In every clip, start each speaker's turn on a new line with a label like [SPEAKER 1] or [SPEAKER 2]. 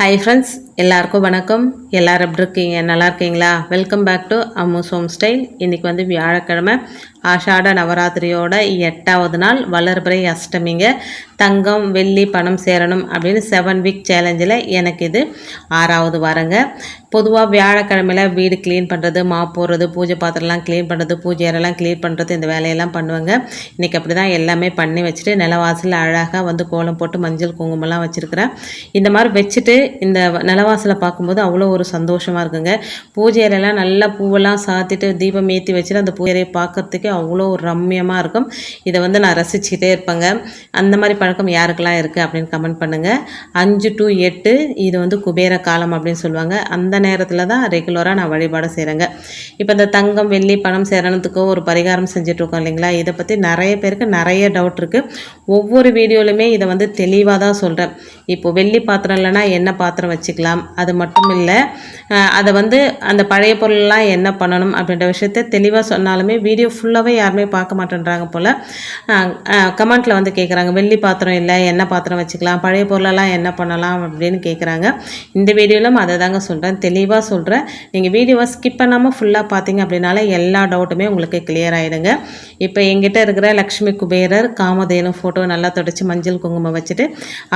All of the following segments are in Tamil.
[SPEAKER 1] ஹாய் ஃப்ரெண்ட்ஸ் எல்லாருக்கும் வணக்கம் எல்லோரும் எப்படி இருக்கீங்க நல்லா இருக்கீங்களா welcome back to Ammu home style இன்றைக்கி வந்து வியாழக்கிழமை ஆஷாட நவராத்திரியோட எட்டாவது நாள் வளர்பிறை அஷ்டமிங்க தங்கம் வெள்ளி பணம் சேரணும் அப்படின்னு செவன் வீக் சேலஞ்சில் எனக்கு இது ஆறாவது வாரங்க பொதுவாக வியாழக்கிழமையில் வீடு க்ளீன் பண்ணுறது மா போடுறது பூஜை பாத்திரம்லாம் க்ளீன் பண்ணுறது பூஜை அறையெல்லாம் க்ளீன் பண்ணுறது இந்த வேலையெல்லாம் பண்ணுவாங்க இன்றைக்கி அப்படி தான் எல்லாமே பண்ணி வச்சுட்டு நிலவாசலில் அழகாக வந்து கோலம் போட்டு மஞ்சள் குங்குமம்லாம் வச்சுருக்கிறேன் இந்த மாதிரி வச்சுட்டு இந்த நிலவாசலை பார்க்கும்போது அவ்வளோ ஒரு சந்தோஷமாக இருக்குங்க பூஜை அறையெல்லாம் நல்லா பூவெல்லாம் சாத்திட்டு தீபம் ஏற்றி வச்சுட்டு அந்த பூஜை அறையை பார்க்குறதுக்கே அவ்வளோ ஒரு ரம்யமாக இருக்கும் இதை வந்து நான் ரசிச்சுக்கிட்டே இருப்பேங்க அந்த மாதிரி பழக்கம் யாருக்கெல்லாம் இருக்குது அப்படின்னு கமெண்ட் பண்ணுங்கள் அஞ்சு டு எட்டு இது வந்து குபேர காலம் அப்படின்னு சொல்லுவாங்க அந்த நேரத்தில் தான் ரெகுலராக நான் வழிபாடு செய்கிறேங்க இப்போ இந்த தங்கம் வெள்ளி பணம் சேரணத்துக்கோ ஒரு பரிகாரம் செஞ்சிட்ருக்கோம் இல்லைங்களா இதை பற்றி நிறைய பேருக்கு நிறைய டவுட் இருக்குது ஒவ்வொரு வீடியோலையுமே இதை வந்து தெளிவாக தான் சொல்கிறேன் இப்போ வெள்ளி பாத்திரம் இல்லைன்னா என்ன பாத்திரம் வச்சுக்கலாம் அது மட்டும் இல்லை அதை வந்து அந்த பழைய பொருள்லாம் என்ன பண்ணணும் அப்படின்ற விஷயத்த தெளிவாக சொன்னாலுமே வீடியோ ஃபுல்லாக ஃபுல்லாகவே யாருமே பார்க்க மாட்டேன்றாங்க போல் கமெண்ட்டில் வந்து கேட்குறாங்க வெள்ளி பாத்திரம் இல்லை என்ன பாத்திரம் வச்சுக்கலாம் பழைய பொருளெல்லாம் என்ன பண்ணலாம் அப்படின்னு கேட்குறாங்க இந்த வீடியோவில் நான் அதை தாங்க சொல்கிறேன் தெளிவாக சொல்கிறேன் நீங்கள் வீடியோவை ஸ்கிப் பண்ணாமல் ஃபுல்லாக பார்த்தீங்க அப்படின்னால எல்லா டவுட்டுமே உங்களுக்கு கிளியர் ஆகிடுங்க இப்போ எங்கிட்ட இருக்கிற லக்ஷ்மி குபேரர் காமதேனும் ஃபோட்டோ நல்லா தொடச்சி மஞ்சள் குங்குமம் வச்சுட்டு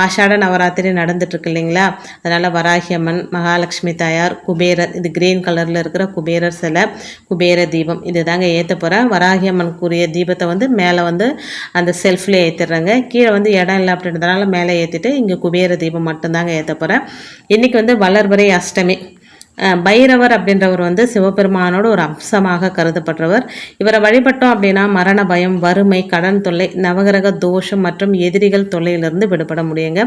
[SPEAKER 1] ஆஷாட நவராத்திரி நடந்துட்டுருக்கு இல்லைங்களா அதனால் வராகி அம்மன் மகாலட்சுமி தாயார் குபேரர் இது கிரீன் கலரில் இருக்கிற குபேரர் சில குபேர தீபம் இது தாங்க ஏற்ற போகிறேன் வரா கூறிய தீபத்தை வந்து மேலே வந்து அந்த செல்ஃபில் ஏற்றிடுறாங்க கீழே வந்து இடம் இல்லை அப்படின்றதுனால மேலே ஏற்றிட்டு இங்கே குபேர தீபம் மட்டும்தாங்க ஏற்ற போகிறேன் இன்றைக்கி வந்து வளர்பறை அஷ்டமி பைரவர் அப்படின்றவர் வந்து சிவபெருமானோட ஒரு அம்சமாக கருதப்பட்டவர் இவரை வழிபட்டோம் அப்படின்னா மரண பயம் வறுமை கடன் தொல்லை நவகிரக தோஷம் மற்றும் எதிரிகள் தொல்லையிலிருந்து விடுபட முடியுங்க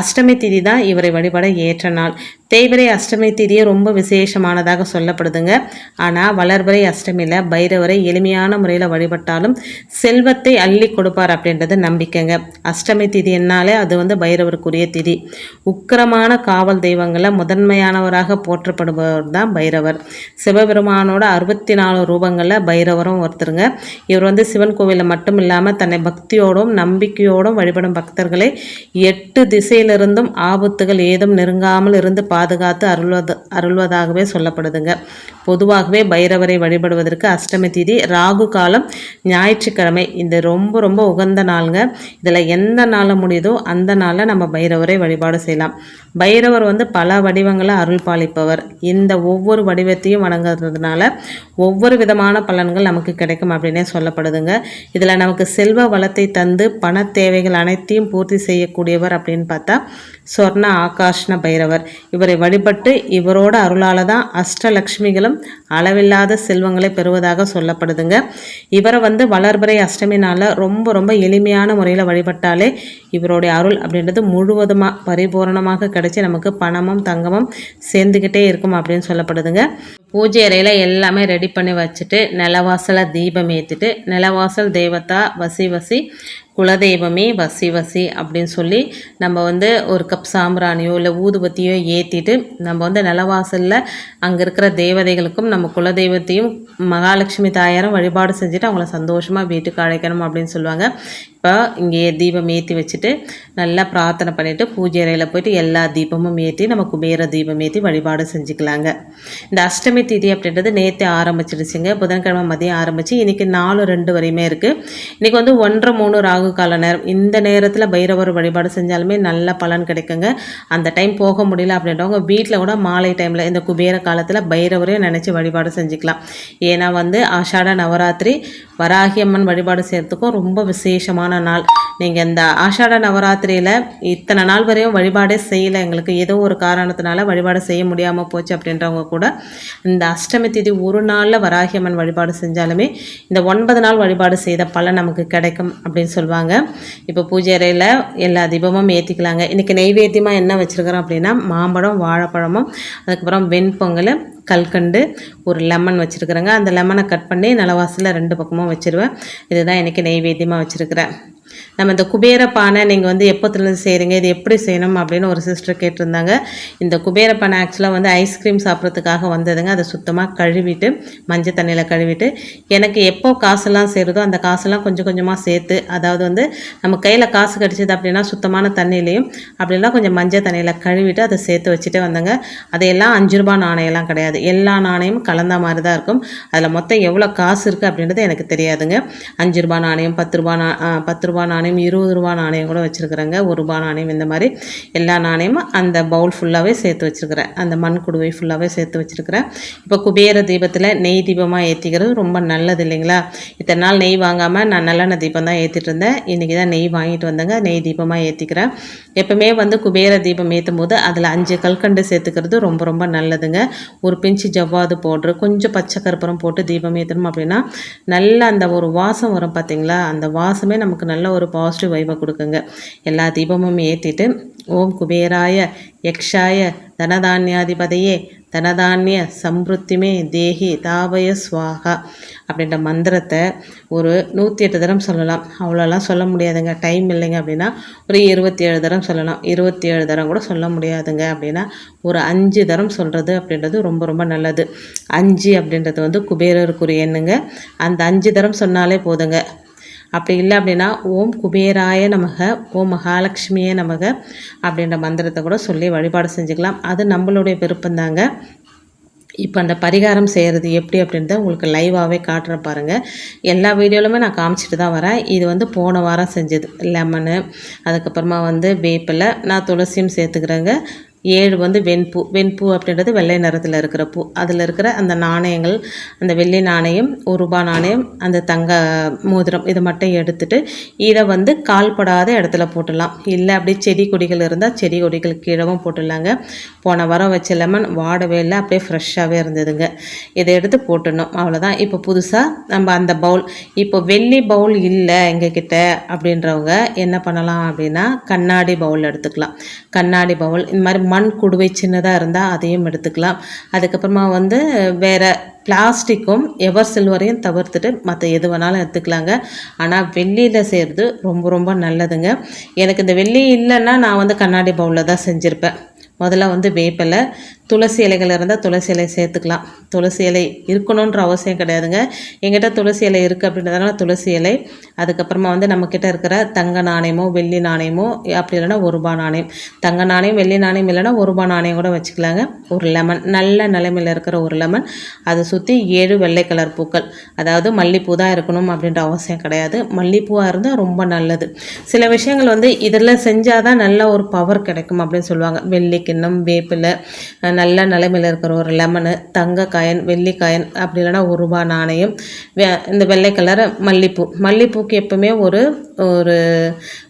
[SPEAKER 1] அஷ்டமி திதி தான் இவரை வழிபட ஏற்ற நாள் தேய்பிரை அஷ்டமி திதியை ரொம்ப விசேஷமானதாக சொல்லப்படுதுங்க ஆனால் வளர்வரை அஷ்டமியில் பைரவரை எளிமையான முறையில் வழிபட்டாலும் செல்வத்தை அள்ளி கொடுப்பார் அப்படின்றது நம்பிக்கைங்க அஷ்டமி திதி என்னாலே அது வந்து பைரவருக்குரிய திதி உக்கிரமான காவல் தெய்வங்களை முதன்மையானவராக போற்றப்படும் வணங்கப்படுபவர் தான் பைரவர் சிவபெருமானோட அறுபத்தி நாலு ரூபங்களில் பைரவரும் ஒருத்தருங்க இவர் வந்து சிவன் கோவிலில் மட்டும் இல்லாமல் தன்னை பக்தியோடும் நம்பிக்கையோடும் வழிபடும் பக்தர்களை எட்டு திசையிலிருந்தும் ஆபத்துகள் ஏதும் நெருங்காமல் இருந்து பாதுகாத்து அருள்வது அருள்வதாகவே சொல்லப்படுதுங்க பொதுவாகவே பைரவரை வழிபடுவதற்கு அஷ்டமி தீதி ராகு காலம் ஞாயிற்றுக்கிழமை இந்த ரொம்ப ரொம்ப உகந்த நாளுங்க இதில் எந்த நாளில் முடியுதோ அந்த நாளில் நம்ம பைரவரை வழிபாடு செய்யலாம் பைரவர் வந்து பல வடிவங்களை அருள் பாலிப்பவர் இந்த ஒவ்வொரு வடிவத்தையும் வணங்குறதுனால ஒவ்வொரு விதமான பலன்கள் நமக்கு கிடைக்கும் அப்படின்னே சொல்லப்படுதுங்க இதில் நமக்கு செல்வ வளத்தை தந்து பண தேவைகள் அனைத்தையும் பூர்த்தி செய்யக்கூடியவர் அப்படின்னு பார்த்தா சொர்ண ஆகாஷ்ண பைரவர் இவரை வழிபட்டு இவரோட அருளால் தான் அஷ்டலக்ஷ்மிகளும் அளவில்லாத செல்வங்களை பெறுவதாக சொல்லப்படுதுங்க இவரை வந்து வளர்பறை அஷ்டமினால் ரொம்ப ரொம்ப எளிமையான முறையில் வழிபட்டாலே இவருடைய அருள் அப்படின்றது முழுவதுமாக பரிபூரணமாக கிடைக்கும் கிடச்சி நமக்கு பணமும் தங்கமும் சேர்ந்துக்கிட்டே இருக்கும் அப்படின்னு சொல்லப்படுதுங்க பூஜை அறையில் எல்லாமே ரெடி பண்ணி வச்சுட்டு நிலவாசலை தீபம் ஏற்றிட்டு நிலவாசல் தெய்வத்தா வசி வசி குலதெய்வமே வசி வசி அப்படின்னு சொல்லி நம்ம வந்து ஒரு கப் சாம்பிராணியோ இல்லை ஊதுபத்தியோ ஏற்றிட்டு நம்ம வந்து நிலவாசலில் அங்கே இருக்கிற தேவதைகளுக்கும் நம்ம குலதெய்வத்தையும் மகாலட்சுமி தாயாரும் வழிபாடு செஞ்சுட்டு அவங்கள சந்தோஷமாக வீட்டுக்கு அழைக்கணும் அப்படின்னு சொல்லுவாங்க இப்போ இங்கே தீபம் ஏற்றி வச்சுட்டு நல்லா பிரார்த்தனை பண்ணிவிட்டு பூஜை அறையில் போயிட்டு எல்லா தீபமும் ஏற்றி நம்ம குபேர தீபம் ஏற்றி வழிபாடு செஞ்சுக்கலாங்க இந்த அஷ்டமி திதி அப்படின்றது நேற்று ஆரம்பிச்சிடுச்சுங்க புதன்கிழமை மதியம் ஆரம்பித்து இன்றைக்கி நாலு ரெண்டு வரையுமே இருக்குது இன்றைக்கி வந்து ஒன்றரை மூணு ராகு ராகு கால நேரம் இந்த நேரத்தில் பைரவர் வழிபாடு செஞ்சாலுமே நல்ல பலன் கிடைக்குங்க அந்த டைம் போக முடியல அப்படின்றவங்க வீட்டில் கூட மாலை டைமில் இந்த குபேர காலத்தில் பைரவரே நினச்சி வழிபாடு செஞ்சுக்கலாம் ஏன்னா வந்து ஆஷாட நவராத்திரி வராகியம்மன் வழிபாடு செய்கிறதுக்கும் ரொம்ப விசேஷமான நாள் நீங்கள் இந்த ஆஷாட நவராத்திரியில் இத்தனை நாள் வரையும் வழிபாடே செய்யலை எங்களுக்கு ஏதோ ஒரு காரணத்தினால வழிபாடு செய்ய முடியாமல் போச்சு அப்படின்றவங்க கூட இந்த அஷ்டமி திதி ஒரு நாளில் வராகியம்மன் வழிபாடு செஞ்சாலுமே இந்த ஒன்பது நாள் வழிபாடு செய்த பலன் நமக்கு கிடைக்கும் அப்படின்னு சொல்லுவாங்க வாங்க இப்போ பூஜை அறையில் எல்லா தீபமும் ஏற்றிக்கலாங்க இன்றைக்கி நெய்வேத்தியமாக என்ன வச்சுருக்குறோம் அப்படின்னா மாம்பழம் வாழைப்பழமும் அதுக்கப்புறம் வெண்பொங்கல் கல்கண்டு ஒரு லெமன் வச்சுருக்குறேங்க அந்த லெமனை கட் பண்ணி நிலவாசில் ரெண்டு பக்கமும் வச்சுருவேன் இதுதான் இன்றைக்கி நெய்வேத்தியமாக வச்சுருக்கிறேன் நம்ம இந்த குபேர பானை நீங்கள் வந்து எப்போத்துலேருந்து செய்கிறீங்க இது எப்படி செய்யணும் அப்படின்னு ஒரு சிஸ்டர் கேட்டிருந்தாங்க இந்த குபேர பானை ஆக்சுவலாக வந்து ஐஸ்கிரீம் சாப்பிட்றதுக்காக வந்ததுங்க அதை சுத்தமாக கழுவிட்டு மஞ்சள் தண்ணியில் கழுவிட்டு எனக்கு எப்போ காசெல்லாம் செய்கிறதோ அந்த காசெல்லாம் கொஞ்சம் கொஞ்சமாக சேர்த்து அதாவது வந்து நம்ம கையில் காசு கிடச்சிது அப்படின்னா சுத்தமான தண்ணியிலையும் அப்படிலாம் கொஞ்சம் மஞ்சள் தண்ணியில் கழுவிட்டு அதை சேர்த்து வச்சுட்டே வந்தேங்க அதையெல்லாம் அஞ்சு ரூபா நாணயம்லாம் கிடையாது எல்லா நாணயமும் கலந்த மாதிரி தான் இருக்கும் அதில் மொத்தம் எவ்வளோ காசு இருக்குது அப்படின்றது எனக்கு தெரியாதுங்க அஞ்சு ரூபா நாணயம் பத்து ரூபா நா பத்து ரூபா ரூபா நாணயம் இருபது ரூபா நாணயம் கூட வச்சுருக்குறேங்க ஒரு ரூபா நாணயம் இந்த மாதிரி எல்லா நாணயமும் அந்த பவுல் ஃபுல்லாகவே சேர்த்து வச்சுருக்கிறேன் அந்த மண் குடுவை ஃபுல்லாகவே சேர்த்து வச்சுருக்கிறேன் இப்போ குபேர தீபத்தில் நெய் தீபமாக ஏற்றிக்கிறது ரொம்ப நல்லது இல்லைங்களா இத்தனை நாள் நெய் வாங்காமல் நான் நல்லெண்ணெய் தீபம் தான் ஏற்றிட்டு இருந்தேன் இன்றைக்கி தான் நெய் வாங்கிட்டு வந்தேங்க நெய் தீபமாக ஏற்றிக்கிறேன் எப்போவுமே வந்து குபேர தீபம் ஏற்றும் போது அதில் அஞ்சு கல்கண்டு சேர்த்துக்கிறது ரொம்ப ரொம்ப நல்லதுங்க ஒரு பிஞ்சு ஜவ்வாது போடுற கொஞ்சம் பச்சை கருப்பரம் போட்டு தீபம் ஏற்றணும் அப்படின்னா நல்ல அந்த ஒரு வாசம் வரும் பார்த்தீங்களா அந்த வாசமே நமக்கு நல்ல ஒரு பாசிட்டிவ் வைவை கொடுக்குங்க எல்லா தீபமும் ஏற்றிட்டு ஓம் குபேராய யக்ஷாய தனதான்யாதிபதையே தனதானிய சம்ருத்திமே தேகி தாபய சுவாகா அப்படின்ற மந்திரத்தை ஒரு நூற்றி எட்டு தரம் சொல்லலாம் அவ்வளோலாம் சொல்ல முடியாதுங்க டைம் இல்லைங்க அப்படின்னா ஒரு இருபத்தி ஏழு தரம் சொல்லலாம் இருபத்தி ஏழு தரம் கூட சொல்ல முடியாதுங்க அப்படின்னா ஒரு அஞ்சு தரம் சொல்கிறது அப்படின்றது ரொம்ப ரொம்ப நல்லது அஞ்சு அப்படின்றது வந்து குபேரருக்குரிய எண்ணுங்க அந்த அஞ்சு தரம் சொன்னாலே போதுங்க அப்படி இல்லை அப்படின்னா ஓம் குபேராய நமக ஓம் மகாலட்சுமியே நமக அப்படின்ற மந்திரத்தை கூட சொல்லி வழிபாடு செஞ்சுக்கலாம் அது நம்மளுடைய விருப்பந்தாங்க இப்போ அந்த பரிகாரம் செய்கிறது எப்படி அப்படின்றத உங்களுக்கு லைவாகவே காட்டுற பாருங்கள் எல்லா வீடியோலுமே நான் காமிச்சிட்டு தான் வரேன் இது வந்து போன வாரம் செஞ்சது லெமனு அதுக்கப்புறமா வந்து வேப்பில் நான் துளசியும் சேர்த்துக்கிறேங்க ஏழு வந்து வெண்பூ வெண்பூ அப்படின்றது வெள்ளை நிறத்தில் இருக்கிற பூ அதில் இருக்கிற அந்த நாணயங்கள் அந்த வெள்ளி நாணயம் ஒரு ரூபா நாணயம் அந்த தங்க மோதிரம் இதை மட்டும் எடுத்துகிட்டு இதை வந்து கால்படாத இடத்துல போட்டுடலாம் இல்லை அப்படியே செடி கொடிகள் இருந்தால் செடி கொடிகள் கீழவும் போட்டுடலாங்க போன வாரம் வச்ச லெமன் வாடவே இல்லை அப்படியே ஃப்ரெஷ்ஷாகவே இருந்ததுங்க இதை எடுத்து போட்டுடணும் அவ்வளோதான் இப்போ புதுசாக நம்ம அந்த பவுல் இப்போ வெள்ளி பவுல் இல்லை எங்ககிட்ட அப்படின்றவங்க என்ன பண்ணலாம் அப்படின்னா கண்ணாடி பவுல் எடுத்துக்கலாம் கண்ணாடி பவுல் இந்த மாதிரி மண் குடுவை சின்னதாக இருந்தால் அதையும் எடுத்துக்கலாம் அதுக்கப்புறமா வந்து வேறு பிளாஸ்டிக்கும் எவர் சில்வரையும் தவிர்த்துட்டு மற்ற எது வேணாலும் எடுத்துக்கலாங்க ஆனால் வெள்ளியில் செய்கிறது ரொம்ப ரொம்ப நல்லதுங்க எனக்கு இந்த வெள்ளி இல்லைன்னா நான் வந்து கண்ணாடி பவுலில் தான் செஞ்சுருப்பேன் முதல்ல வந்து வேப்பலை துளசி இலைகள் இருந்தால் துளசி இலை சேர்த்துக்கலாம் துளசி இலை இருக்கணுன்ற அவசியம் கிடையாதுங்க எங்கிட்ட துளசி இலை இருக்குது அப்படின்றதுனால துளசி இலை அதுக்கப்புறமா வந்து நம்மக்கிட்ட இருக்கிற தங்க நாணயமோ வெள்ளி நாணயமோ அப்படி இல்லைன்னா ஒரு ரூபா நாணயம் தங்க நாணயம் வெள்ளி நாணயம் இல்லைன்னா ஒரு ரூபா நாணயம் கூட வச்சுக்கலாங்க ஒரு லெமன் நல்ல நிலைமையில் இருக்கிற ஒரு லெமன் அதை சுற்றி ஏழு வெள்ளை கலர் பூக்கள் அதாவது மல்லிப்பூ தான் இருக்கணும் அப்படின்ற அவசியம் கிடையாது மல்லிப்பூவாக இருந்தால் ரொம்ப நல்லது சில விஷயங்கள் வந்து இதில் செஞ்சால் தான் நல்ல ஒரு பவர் கிடைக்கும் அப்படின்னு சொல்லுவாங்க வெள்ளி கிண்ணம் நல்ல நிலைமையில் இருக்கிற ஒரு லெமனு தங்க காயன் வெள்ளிக்காயன் அப்படி இல்லைனா ஒரு ரூபா நாணயம் இந்த வெள்ளை கலர் மல்லிப்பூ மல்லிப்பூக்கு எப்பவுமே ஒரு ஒரு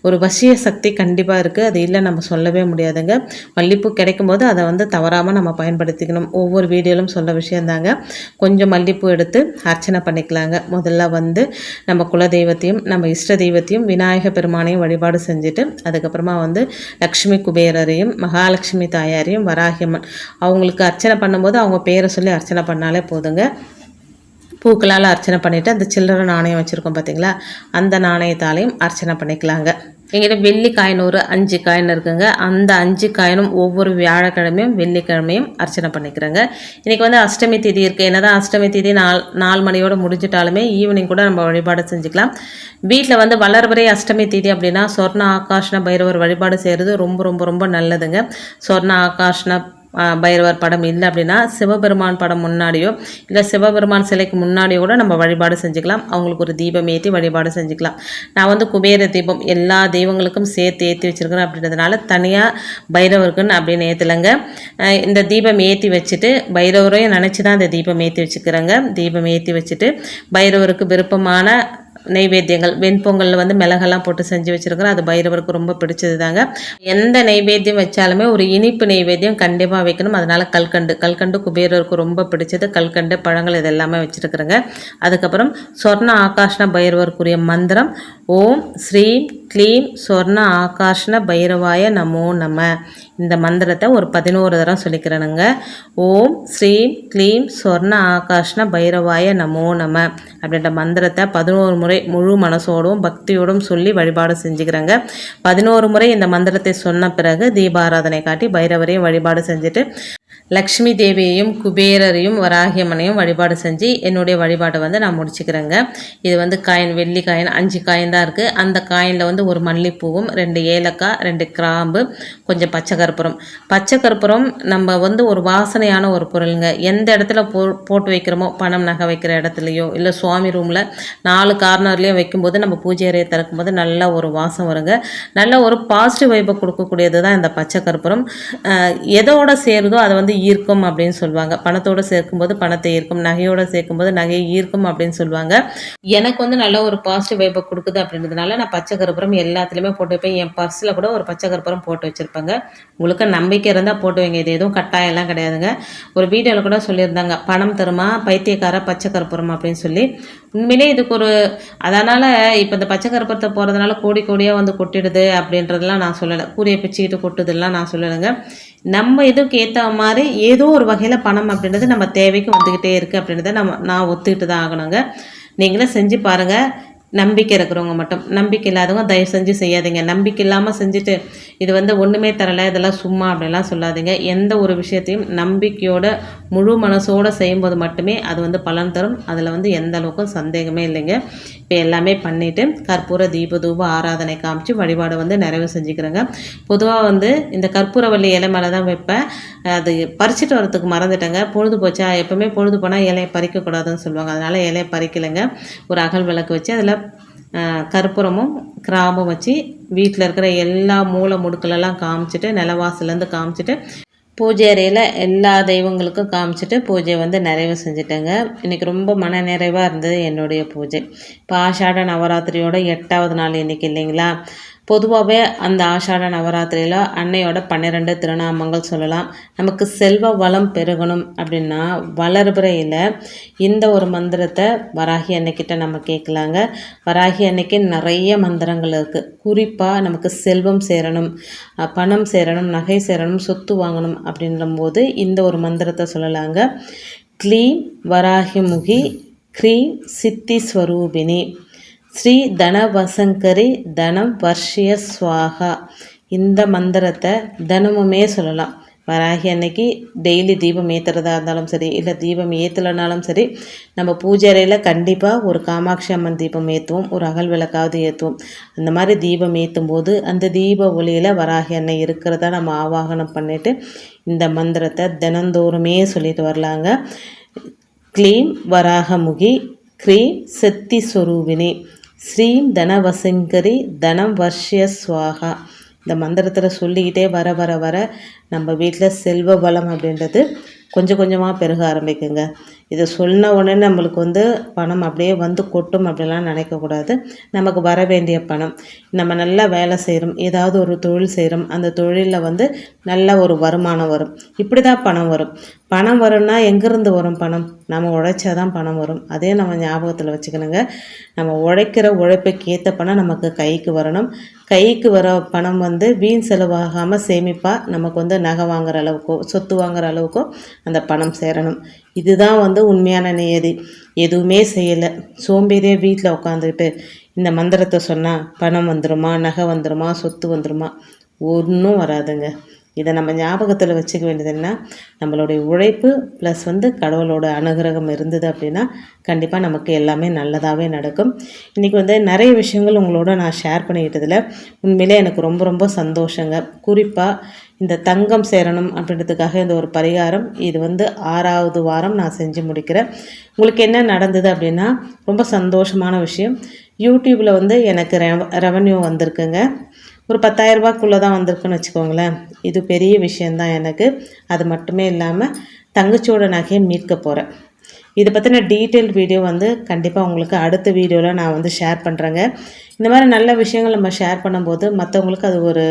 [SPEAKER 1] ஒரு வசிய சக்தி கண்டிப்பாக இருக்குது அது இல்லை நம்ம சொல்லவே முடியாதுங்க மல்லிப்பூ கிடைக்கும் போது அதை வந்து தவறாமல் நம்ம பயன்படுத்திக்கணும் ஒவ்வொரு வீடியோலும் சொல்ல விஷயந்தாங்க கொஞ்சம் மல்லிப்பூ எடுத்து அர்ச்சனை பண்ணிக்கலாங்க முதல்ல வந்து நம்ம குல தெய்வத்தையும் நம்ம இஷ்ட தெய்வத்தையும் விநாயக பெருமானையும் வழிபாடு செஞ்சுட்டு அதுக்கப்புறமா வந்து லக்ஷ்மி குபேரரையும் மகாலட்சுமி தாயாரையும் வராகியம்மன் அவங்களுக்கு அர்ச்சனை பண்ணும்போது அவங்க பேரை சொல்லி அர்ச்சனை பண்ணாலே போதுங்க பூக்களால் அர்ச்சனை பண்ணிவிட்டு அந்த சில்லறை நாணயம் வச்சுருக்கோம் பார்த்தீங்களா அந்த நாணயத்தாலையும் அர்ச்சனை பண்ணிக்கலாங்க எங்கிட்ட வெள்ளி காயின் ஒரு அஞ்சு காயின் இருக்குங்க அந்த அஞ்சு காயினும் ஒவ்வொரு வியாழக்கிழமையும் வெள்ளிக்கிழமையும் அர்ச்சனை பண்ணிக்கிறேங்க இன்றைக்கி வந்து அஷ்டமி திதி இருக்குது என்ன தான் அஷ்டமி திதி நால் நாலு மணியோடு முடிஞ்சிட்டாலுமே ஈவினிங் கூட நம்ம வழிபாடு செஞ்சுக்கலாம் வீட்டில் வந்து வளர்வரை அஷ்டமி திதி அப்படின்னா சொர்ண ஆகாஷ்ண பைரவர் வழிபாடு செய்கிறது ரொம்ப ரொம்ப ரொம்ப நல்லதுங்க சொர்ண ஆகாஷ்ண பைரவர் படம் இல்லை அப்படின்னா சிவபெருமான் படம் முன்னாடியோ இல்லை சிவபெருமான் சிலைக்கு முன்னாடியோ கூட நம்ம வழிபாடு செஞ்சுக்கலாம் அவங்களுக்கு ஒரு தீபம் ஏற்றி வழிபாடு செஞ்சுக்கலாம் நான் வந்து குபேர தீபம் எல்லா தெய்வங்களுக்கும் சேர்த்து ஏற்றி வச்சுருக்கிறேன் அப்படின்றதுனால தனியாக பைரவருக்குன்னு அப்படின்னு ஏற்றலைங்க இந்த தீபம் ஏற்றி வச்சுட்டு பைரவரையும் நினச்சி தான் இந்த தீபம் ஏற்றி வச்சுக்கிறேங்க தீபம் ஏற்றி வச்சுட்டு பைரவருக்கு விருப்பமான நெய்வேத்தியங்கள் வெண்பொங்கலில் வந்து மிளகெல்லாம் போட்டு செஞ்சு வச்சுருக்குறோம் அது பைரவருக்கு ரொம்ப பிடிச்சது தாங்க எந்த நெய்வேத்தியம் வச்சாலுமே ஒரு இனிப்பு நெய்வேத்தியம் கண்டிப்பாக வைக்கணும் அதனால் கல்கண்டு கல்கண்டு குபேரருக்கு ரொம்ப பிடிச்சது கல்கண்டு பழங்கள் இது எல்லாமே வச்சுருக்குறேங்க அதுக்கப்புறம் சொர்ண ஆகாஷ்ண பைரவருக்குரிய மந்திரம் ஓம் ஸ்ரீ க்ளீம் சொர்ண ஆகாஷ்ண பைரவாய நமோ நம இந்த மந்திரத்தை ஒரு பதினோரு தரம் சொல்லிக்கிறேனுங்க ஓம் ஸ்ரீம் க்ளீம் சொர்ண ஆகாஷ்ண பைரவாய நமோ நம அப்படின்ற மந்திரத்தை பதினோரு முறை முழு மனசோடும் பக்தியோடும் சொல்லி வழிபாடு செஞ்சுக்கிறேங்க பதினோரு முறை இந்த மந்திரத்தை சொன்ன பிறகு தீபாராதனை காட்டி பைரவரையும் வழிபாடு செஞ்சுட்டு லக்ஷ்மி தேவியையும் குபேரரையும் வராகியம்மனையும் வழிபாடு செஞ்சு என்னுடைய வழிபாட்டை வந்து நான் முடிச்சுக்கிறேங்க இது வந்து காயின் வெள்ளி காயின் அஞ்சு காயின் தான் இருக்குது அந்த காயினில் வந்து ஒரு மல்லிப்பூவும் ரெண்டு ஏலக்காய் ரெண்டு கிராம்பு கொஞ்சம் பச்சை கற்பூரம் பச்சை கற்பூரம் நம்ம வந்து ஒரு வாசனையான ஒரு பொருளுங்க எந்த இடத்துல போ போட்டு வைக்கிறோமோ பணம் நகை வைக்கிற இடத்துலையோ இல்லை சுவாமி ரூமில் நாலு கார்னர்லேயும் வைக்கும்போது நம்ம பூஜை அறையை திறக்கும்போது நல்ல ஒரு வாசம் வருங்க நல்ல ஒரு பாசிட்டிவ் வைப்பை கொடுக்கக்கூடியது தான் இந்த பச்சை கற்பூரம் எதோட சேருதோ அதை வந்து ஈர்க்கும் அப்படின்னு சொல்லுவாங்க பணத்தோடு சேர்க்கும்போது பணத்தை ஈர்க்கும் நகையோடு சேர்க்கும்போது நகையை ஈர்க்கும் அப்படின்னு சொல்லுவாங்க எனக்கு வந்து நல்ல ஒரு பாசிட்டிவ் வைப்பை கொடுக்குது அப்படின்றதுனால நான் பச்சை கருப்புறம் எல்லாத்துலேயுமே போட்டு வைப்பேன் என் பர்ஸில் கூட ஒரு பச்சை கருப்புறம் போட்டு வச்சுருப்பாங்க உங்களுக்கு நம்பிக்கை இருந்தால் போட்டு வைங்க இது எதுவும் கட்டாயம்லாம் கிடையாதுங்க ஒரு வீடியோவில் கூட சொல்லியிருந்தாங்க பணம் தருமா பைத்தியக்கார பச்சை கருப்புறம் அப்படின்னு சொல்லி உண்மையிலே இதுக்கு ஒரு அதனால் இப்போ இந்த பச்சை கருப்புறத்தை போகிறதுனால கோடி கோடியாக வந்து கொட்டிடுது அப்படின்றதெல்லாம் நான் சொல்லலை கூறிய பிச்சுக்கிட்டு கொட்டுதெல்லாம் நான் சொல்லலைங்க நம்ம இதுக்கு ஏற்ற மாதிரி ஏதோ ஒரு வகையில் பணம் அப்படின்றது நம்ம தேவைக்கு வந்துக்கிட்டே இருக்குது அப்படின்றத நம்ம நான் ஒத்துக்கிட்டு தான் ஆகணுங்க நீங்களும் செஞ்சு பாருங்கள் நம்பிக்கை இருக்கிறவங்க மட்டும் நம்பிக்கை இல்லாதவங்க தயவு செஞ்சு செய்யாதீங்க நம்பிக்கை இல்லாமல் செஞ்சுட்டு இது வந்து ஒன்றுமே தரலை இதெல்லாம் சும்மா அப்படிலாம் சொல்லாதீங்க எந்த ஒரு விஷயத்தையும் நம்பிக்கையோட முழு மனசோடு செய்யும்போது மட்டுமே அது வந்து பலன் தரும் அதில் வந்து எந்த அளவுக்கும் சந்தேகமே இல்லைங்க இப்போ எல்லாமே பண்ணிவிட்டு கற்பூர தீப தூப ஆராதனை காமிச்சு வழிபாடு வந்து நிறைவு செஞ்சுக்கிறேங்க பொதுவாக வந்து இந்த கற்பூரவள்ளி இலை மேலே தான் வைப்பேன் அது பறிச்சுட்டு வரத்துக்கு மறந்துட்டேங்க பொழுது போச்சா எப்போவுமே பொழுது போனால் இலையை பறிக்கக்கூடாதுன்னு சொல்லுவாங்க அதனால் இலையை பறிக்கலைங்க ஒரு அகல் விளக்கு வச்சு அதில் கற்பூரமும் கிராமும் வச்சு வீட்டில் இருக்கிற எல்லா மூளை முடுக்கலெல்லாம் காமிச்சிட்டு நிலவாசலேருந்து காமிச்சிட்டு பூஜை அறையில் எல்லா தெய்வங்களுக்கும் காமிச்சிட்டு பூஜையை வந்து நிறைவு செஞ்சுட்டேங்க இன்றைக்கி ரொம்ப மன நிறைவாக இருந்தது என்னுடைய பூஜை இப்போ ஆஷாட நவராத்திரியோட எட்டாவது நாள் இன்றைக்கி இல்லைங்களா பொதுவாகவே அந்த ஆஷாட நவராத்திரியில் அன்னையோட பன்னிரெண்டு திருநாமங்கள் சொல்லலாம் நமக்கு செல்வ வளம் பெருகணும் அப்படின்னா வளர்பிறையில் இந்த ஒரு மந்திரத்தை வராகி அன்னைக்கிட்ட நம்ம கேட்கலாங்க வராகி அன்னைக்கு நிறைய மந்திரங்கள் இருக்குது குறிப்பாக நமக்கு செல்வம் சேரணும் பணம் சேரணும் நகை சேரணும் சொத்து வாங்கணும் அப்படின்றபோது இந்த ஒரு மந்திரத்தை சொல்லலாங்க க்ளீம் வராகி முகி க்ரீம் சித்தி ஸ்வரூபினி ஸ்ரீ தனவசங்கரி தனம் வர்ஷிய சுவாகா இந்த மந்திரத்தை தினமுமே சொல்லலாம் வராகி அன்னைக்கு டெய்லி தீபம் ஏற்றுறதா இருந்தாலும் சரி இல்லை தீபம் ஏற்றலைனாலும் சரி நம்ம பூஜை அறையில் கண்டிப்பாக ஒரு காமாட்சி அம்மன் தீபம் ஏற்றுவோம் ஒரு அகல் விளக்காவது ஏற்றுவோம் அந்த மாதிரி தீபம் ஏற்றும் போது அந்த தீப ஒளியில் வராகி அன்னை இருக்கிறதா நம்ம ஆவாகனம் பண்ணிவிட்டு இந்த மந்திரத்தை தினந்தோறுமே சொல்லிட்டு வரலாங்க க்ளீம் வராகமுகி க்ரீம் சக்தி ஸ்வரூபினி ஸ்ரீம் தனவசங்கரி தனம் வர்ஷிய சுவாகா இந்த மந்திரத்தில் சொல்லிக்கிட்டே வர வர வர நம்ம வீட்டில் செல்வ பலம் அப்படின்றது கொஞ்சம் கொஞ்சமாக பெருக ஆரம்பிக்குங்க இதை சொன்ன உடனே நம்மளுக்கு வந்து பணம் அப்படியே வந்து கொட்டும் அப்படிலாம் நினைக்கக்கூடாது நமக்கு வர வேண்டிய பணம் நம்ம நல்லா வேலை செய்கிறோம் ஏதாவது ஒரு தொழில் செய்கிறோம் அந்த தொழிலில் வந்து நல்ல ஒரு வருமானம் வரும் இப்படி தான் பணம் வரும் பணம் வரும்னா எங்கேருந்து வரும் பணம் நம்ம உழைச்சா தான் பணம் வரும் அதே நம்ம ஞாபகத்தில் வச்சுக்கணுங்க நம்ம உழைக்கிற உழைப்புக்கு ஏற்ற பணம் நமக்கு கைக்கு வரணும் கைக்கு வர பணம் வந்து வீண் செலவாகாமல் சேமிப்பாக நமக்கு வந்து நகை வாங்குற அளவுக்கோ சொத்து வாங்குற அளவுக்கோ அந்த பணம் சேரணும் இதுதான் வந்து உண்மையான நியதி எதுவுமே செய்யலை சோம்பேறியாக வீட்டில் உட்காந்துக்கிட்டு இந்த மந்திரத்தை சொன்னால் பணம் வந்துடுமா நகை வந்துடுமா சொத்து வந்துடுமா ஒன்றும் வராதுங்க இதை நம்ம ஞாபகத்தில் வச்சுக்க வேண்டியது என்ன நம்மளுடைய உழைப்பு ப்ளஸ் வந்து கடவுளோட அனுகிரகம் இருந்தது அப்படின்னா கண்டிப்பாக நமக்கு எல்லாமே நல்லதாகவே நடக்கும் இன்றைக்கி வந்து நிறைய விஷயங்கள் உங்களோட நான் ஷேர் பண்ணிக்கிட்டதில் உண்மையிலே எனக்கு ரொம்ப ரொம்ப சந்தோஷங்க குறிப்பாக இந்த தங்கம் சேரணும் அப்படின்றதுக்காக இந்த ஒரு பரிகாரம் இது வந்து ஆறாவது வாரம் நான் செஞ்சு முடிக்கிறேன் உங்களுக்கு என்ன நடந்தது அப்படின்னா ரொம்ப சந்தோஷமான விஷயம் யூடியூப்பில் வந்து எனக்கு ரெவ ரெவன்யூ வந்திருக்குங்க ஒரு பத்தாயிரரூபாக்குள்ளே தான் வந்திருக்குன்னு வச்சுக்கோங்களேன் இது பெரிய விஷயந்தான் எனக்கு அது மட்டுமே இல்லாமல் தங்கச்சியோட நகையை மீட்க போகிறேன் இதை பற்றின டீட்டெயில் வீடியோ வந்து கண்டிப்பாக உங்களுக்கு அடுத்த வீடியோவில் நான் வந்து ஷேர் பண்ணுறேங்க இந்த மாதிரி நல்ல விஷயங்கள் நம்ம ஷேர் பண்ணும்போது மற்றவங்களுக்கு அது ஒரு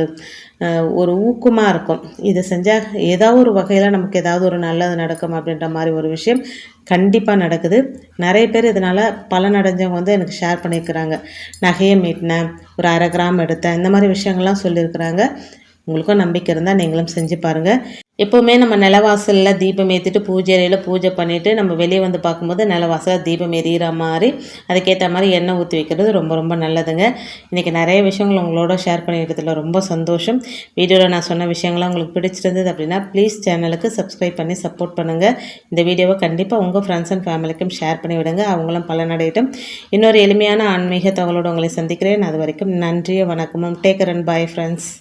[SPEAKER 1] ஒரு ஊக்கமாக இருக்கும் இதை செஞ்சால் ஏதாவது ஒரு வகையில் நமக்கு ஏதாவது ஒரு நல்லது நடக்கும் அப்படின்ற மாதிரி ஒரு விஷயம் கண்டிப்பாக நடக்குது நிறைய பேர் இதனால் பலனடைஞ்சவங்க வந்து எனக்கு ஷேர் பண்ணியிருக்கிறாங்க நகையை மீட்டினேன் ஒரு அரை கிராம் எடுத்தேன் இந்த மாதிரி விஷயங்கள்லாம் சொல்லியிருக்கிறாங்க உங்களுக்கும் நம்பிக்கை இருந்தால் நீங்களும் செஞ்சு பாருங்கள் எப்போவுமே நம்ம நிலவாசலில் தீபம் ஏற்றிட்டு பூஜை அறையில் பூஜை பண்ணிவிட்டு நம்ம வெளியே வந்து பார்க்கும்போது நிலவாசலில் தீபம் எரியிற மாதிரி அதுக்கேற்ற மாதிரி எண்ணெய் ஊற்றி வைக்கிறது ரொம்ப ரொம்ப நல்லதுங்க இன்றைக்கி நிறைய விஷயங்கள் உங்களோட ஷேர் பண்ணிக்கிறதுல ரொம்ப சந்தோஷம் வீடியோவில் நான் சொன்ன விஷயங்கள்லாம் உங்களுக்கு பிடிச்சிருந்தது அப்படின்னா ப்ளீஸ் சேனலுக்கு சப்ஸ்கிரைப் பண்ணி சப்போர்ட் பண்ணுங்கள் இந்த வீடியோவை கண்டிப்பாக உங்கள் ஃப்ரெண்ட்ஸ் அண்ட் ஃபேமிலிக்கும் ஷேர் பண்ணி விடுங்க அவங்களும் பலனடையட்டும் இன்னொரு எளிமையான ஆன்மீக உங்களை சந்திக்கிறேன் அது வரைக்கும் நன்றிய வணக்கமும் டேக்கர் அண்ட் பாய் ஃப்ரெண்ட்ஸ்